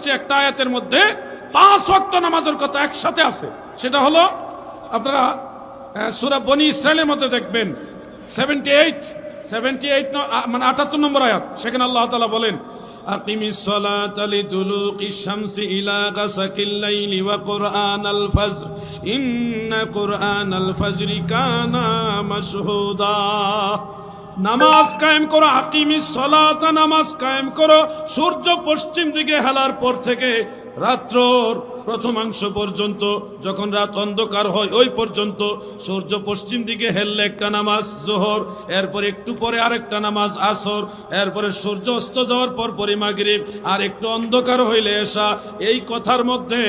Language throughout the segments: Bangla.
বলছি একটা আয়াতের মধ্যে পাঁচ ওয়াক্ত নামাজের কথা একসাথে আছে সেটা হলো আপনারা সুরা বনি ইসরায়েলের মধ্যে দেখবেন সেভেন্টি এইট সেভেন্টি এইট মানে আটাত্তর নম্বর আয়াত সেখানে আল্লাহ তালা বলেন أقم الصلاة لدلوق الشمس إلى غسق الليل وقرآن الفجر إن قرآن الفجر كان مشهودا নামাজ কায়েম করো, হাকিমি সলাতা, নামাজ কায়েম করো। সূর্য পশ্চিম দিকে হেলার পর থেকে রাত্রর প্রথমাংশ পর্যন্ত, যখন রাত অন্ধকার হয়, ওই পর্যন্ত সূর্য পশ্চিম দিকে হেললে একটা নামাজ জোহর, এরপর একটু পরে আরেকটা নামাজ আসর, এরপরে সূর্য অস্ত যাওয়ার পর পরে মাগরিব, আর একটু অন্ধকার হইলে এসা, এই কথার মধ্যে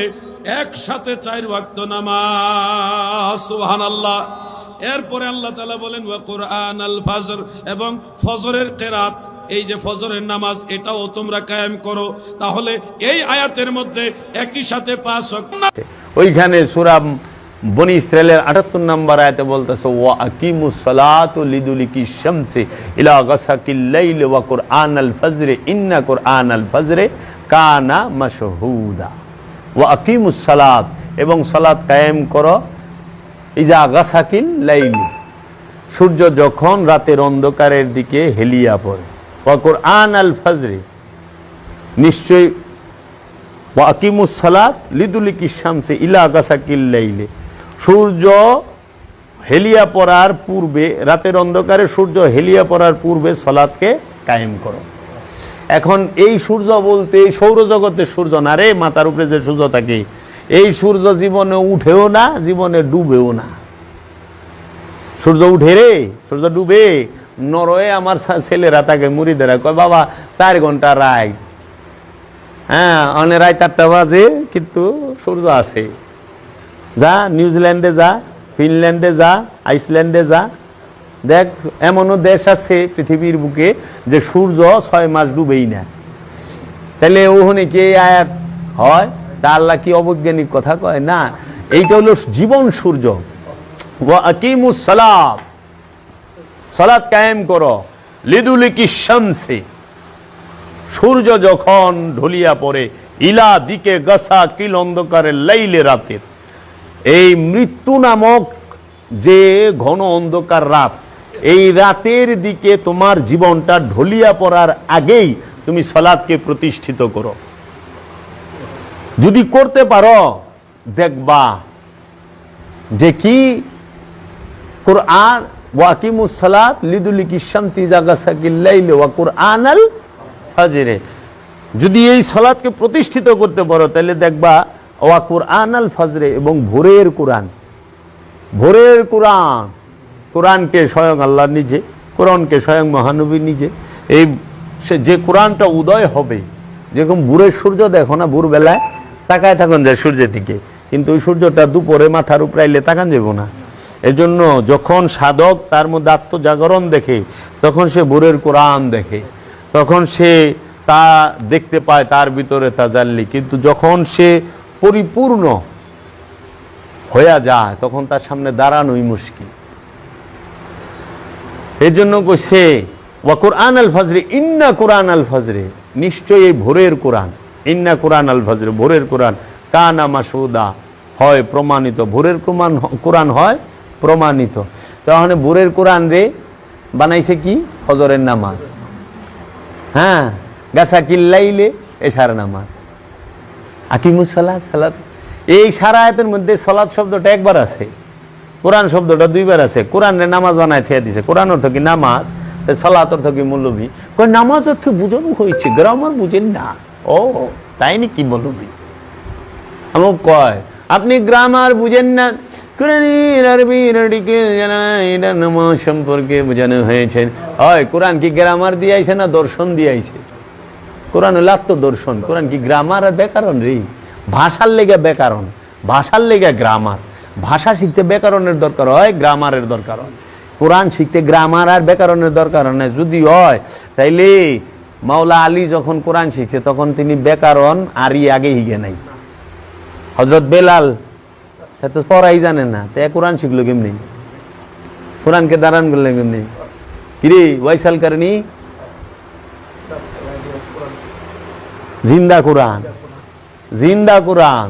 একসাথে চার ওয়াক্ত নামাজ, সুবহানাল্লাহ। এরপরে আল্লাহ তালা বলেন কোরআন আল ফাজর এবং ফজরের কেরাত, এই যে ফজরের নামাজ, এটাও তোমরা কায়েম করো। তাহলে এই আয়াতের মধ্যে একই সাথে পাঁচ ওইখানে সুরা বনি ইসরায়েলের আটাত্তর নম্বর আয়াতে বলতেছে, ওয়া আকিমুস সালাতু লিদুলিকি শামসি ইলা গাসাকিল লাইল ওয়া কুরআন আল ফজরে, ইন্না কুরআন আল ফজরে কানা মাশহুদা। ওয়া আকিমুস সালাত, এবং সালাত কায়েম করো ইজা গাসাকিল লাইলি। সূর্য যখন রাতের অন্ধকারের দিকে হেলিয়া পড়ে। ওয়া কুরআন আল ফজরে। নিশ্চয়ই ওয়াকিমুস সালাত লিদুলিকি শামসে ইলা গাসাকিল লাইলে। সূর্য হেলিয়া পড়ার পূর্বে, রাতের অন্ধকারে সূর্য হেলিয়া পড়ার পূর্বে সলাৎকে কায়েম করো। এখন এই সূর্য বলতে এই সৌরজগতের সূর্য না রে, মাতার উপরে যে সূর্য থাকে এই সূর্য জীবনে উঠেও না, জীবনে ডুবেও না। সূর্য উঠে রে, সূর্য ডুবে, নরয়ে আমার ছেলেরা তাকে মুড়িদেরা কয়, বাবা, চার ঘণ্টা রায়। হ্যাঁ অনেক রায় চারটা বাজে, কিন্তু সূর্য আছে। যা, নিউজিল্যান্ডে যা, ফিনল্যান্ডে যা, আইসল্যান্ডে যা। দেখ, এমনও দেশ আছে পৃথিবীর বুকে যে সূর্য ছয় মাস ডুবেই না। তাহলে ওখানে কি আয়াত হয়? তা আল্লাহ কি অবৈজ্ঞানিক কথা কয়? না, এইটা হলো জীবন সূর্য। সালাত। সালাত কায়েম করো। লিদুলিকি শামসি। সূর্য যখন ঢলিয়া পড়ে, ইলা দিকে গসা কিল অন্ধকারে লাইলে রাতের এই মৃত্যু নামক যে ঘন অন্ধকার রাত, এই রাতের দিকে তোমার জীবনটা ঢলিয়া পড়ার আগেই তুমি সলাদকে প্রতিষ্ঠিত করো। যদি করতে পারো, দেখবা যে কি কোরআন ওয়াকিমুস সালাত লিদুলিকি শামসি জাগাসাকিল লাইল ওয়া কোরআন আল ফাজরে। যদি এই সালাতকে প্রতিষ্ঠিত করতে পারো, তাহলে দেখবা ওয়া কোরআন আল ফজরে এবং ভোরের কোরআন। ভোরের কোরআন, কোরআনকে স্বয়ং আল্লাহ নিজে, কোরআনকে স্বয়ং মহানবী নিজে। এই যে কোরআনটা উদয় হবে, যেরকম ভোরের সূর্য দেখো না, ভোরবেলায় তাকায় থাকুন যায় সূর্যের দিকে। কিন্তু ওই সূর্যটা দুপুরে মাথার উপরে আইলে তাকান যাব না। এজন্য যখন সাধক তার মধ্যে আত্মজাগরণ দেখে, তখন সে ভোরের কোরআন দেখে, তখন সে তা দেখতে পায় তার ভিতরে তা তাজাল্লি। কিন্তু যখন সে পরিপূর্ণ হয়ে যায়, তখন তার সামনে দাঁড়ানোই মুশকিল। এই জন্য সে ওয়া কোরআন আল ফজরে, ইন্না কোরআন আল ফজরে। নিশ্চয়ই এই ভোরের কোরআন। ইন্না কোরআন আল ফজরে, ভোরের কোরআন। কানা মাসুদা, হয় প্রমাণিত। ভোরের কোরআন কোরআন হয় প্রমাণিত। তাহলে ভোরের কোরআন রে বানাইছে কি? ফজরের নামাজ। হ্যাঁ গাছা কিল্লাইলে এশার নামাজ। আকিমুস সালাত এই সারা আয়াতের মধ্যে সালাত শব্দটা একবার আছে। কোরআন শব্দটা দুইবার আছে। কোরআনের নামাজ বানায় ছেড়ে দিছে। কোরআন অর্থ কি নামাজ? সালাত অর্থ কি কই নামাজ অর্থ বুঝানো হয়েছে, গ্রামার বুঝেন না। ও, তাই নাকি মৌলবী আমার কয়, আপনি গ্রামার বুঝেন না? সম্পর্কে বোঝানো হয়েছে। হয়, কোরআন কি গ্রামার দিয়ে আইছে না দর্শন দিয়ে আইছে? কোরআন হলো আত্মদর্শন কোরআন কি গ্রামার আর ব্যাকরণ রে? ভাষার লেগে ব্যাকরণ, ভাষার লেগে গ্রামার। ভাষা শিখতে ব্যাকরণের দরকার হয়, গ্রামারের দরকার হয়। কোরআন শিখতে গ্রামার আর ব্যাকরণের দরকার হয় যদি হয়, তাইলে মাওলা আলী যখন কোরআন শিখছে, তখন তিনি ব্যাকরণ আরই আগে হিগে নাই। হজরত বেলাল তো পড়াই জানে না, তো কোরআন শিখলো কেমনি? কোরআনকে দাঁড়ান করলে কেমনি? কিরে, ওয়াইসাল কারণ? জিন্দা কোরআন। জিন্দা কোরআন।